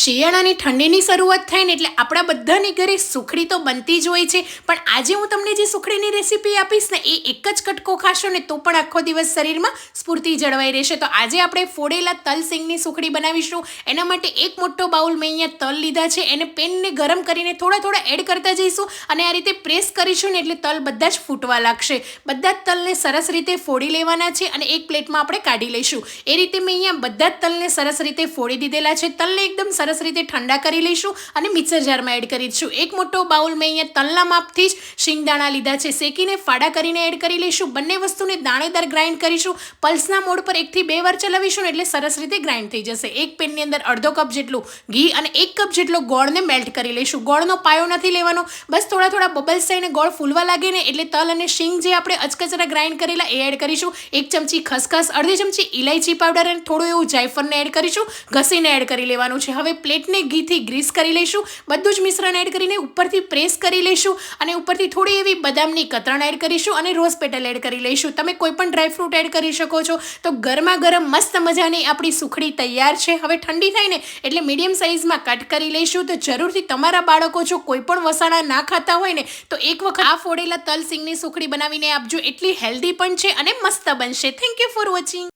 શિયાળાની ઠંડીની શરૂઆત થાય ને એટલે આપણા બધાની ઘરે સુખડી તો બનતી જ હોય છે. પણ આજે હું તમને જે સુખડીની રેસીપી આપીશ ને એ એક જ કટકો ખાશો ને તો પણ આખો દિવસ શરીરમાં સ્ફૂર્તિ જળવાઈ રહેશે. તો આજે આપણે ફોડેલા તલ સિંગની સુખડી બનાવીશું. એના માટે એક મોટો બાઉલ મેં અહીંયા તલ લીધા છે. એને પેનને ગરમ કરીને થોડા થોડા એડ કરતા જઈશું અને આ રીતે પ્રેસ કરીશું ને એટલે તલ બધા જ ફૂટવા લાગશે. બધા જ તલને સરસ રીતે ફોડી લેવાના છે અને એક પ્લેટમાં આપણે કાઢી લઈશું. એ રીતે મેં અહીંયા બધા જ તલને સરસ રીતે ફોડી દીધેલા છે. તલને એકદમ સરસ રીતે ઠંડા કરી લઈશું અને મિક્સર જારમાં એડ કરી દઈશું એક મોટો બાઉલ મેં અહીંયા તલના માપથી જ શિંગદાણા લીધા છે. શેકીને ફાડા કરીને એડ કરી લઈશું. બંને વસ્તુને દાણેદાર ગ્રાઇન્ડ કરીશું. પલ્સના મોડ પર એકથી બે વાર ચલાવીશું એટલે સરસ રીતે ગ્રાઇન્ડ થઈ જશે. એક પેનની અંદર અડધો કપ જેટલું ઘી અને એક કપ જેટલો ગોળને મેલ્ટ કરી લઈશું. ગોળનો પાયો નથી લેવાનો. બસ થોડા થોડા બબલ્સ થઈને ગોળ ફૂલવા લાગે ને એટલે તલ અને શીંગ જે આપણે અચકચરા ગ્રાઇન્ડ કરેલા એ એડ કરીશું. એક ચમચી ખસખસ, અડધી ચમચી ઇલાયચી પાવડર અને થોડું એવું જાયફળને એડ કરીશું. ઘસીને એડ કરી લેવાનું છે. હવે પ્લેટને ઘીથી ગ્રીસ કરી લઈશું. બધું જ મિશ્રણ એડ કરીને ઉપરથી પ્રેસ કરી લઈશું અને ઉપરથી થોડી એવી બદામની કતરણ એડ કરીશું અને રોઝ પેટલ એડ કરી લઈશું. તમે કોઈ પણ ડ્રાયફ્રૂટ એડ કરી શકો છો. તો ગરમા ગરમ મસ્ત મજાની આપણી સુખડી તૈયાર છે. હવે ઠંડી થાય ને એટલે મીડિયમ સાઇઝમાં કટ કરી લઈશું. તો જરૂરથી તમારા બાળકો જો કોઈ પણ વસાણા ના ખાતા હોય ને, તો એક વખત આ ફોડેલા તલ સિંગની સુખડી બનાવીને આપજો. એટલી હેલ્ધી પણ છે અને મસ્ત બનશે. Thank you for watching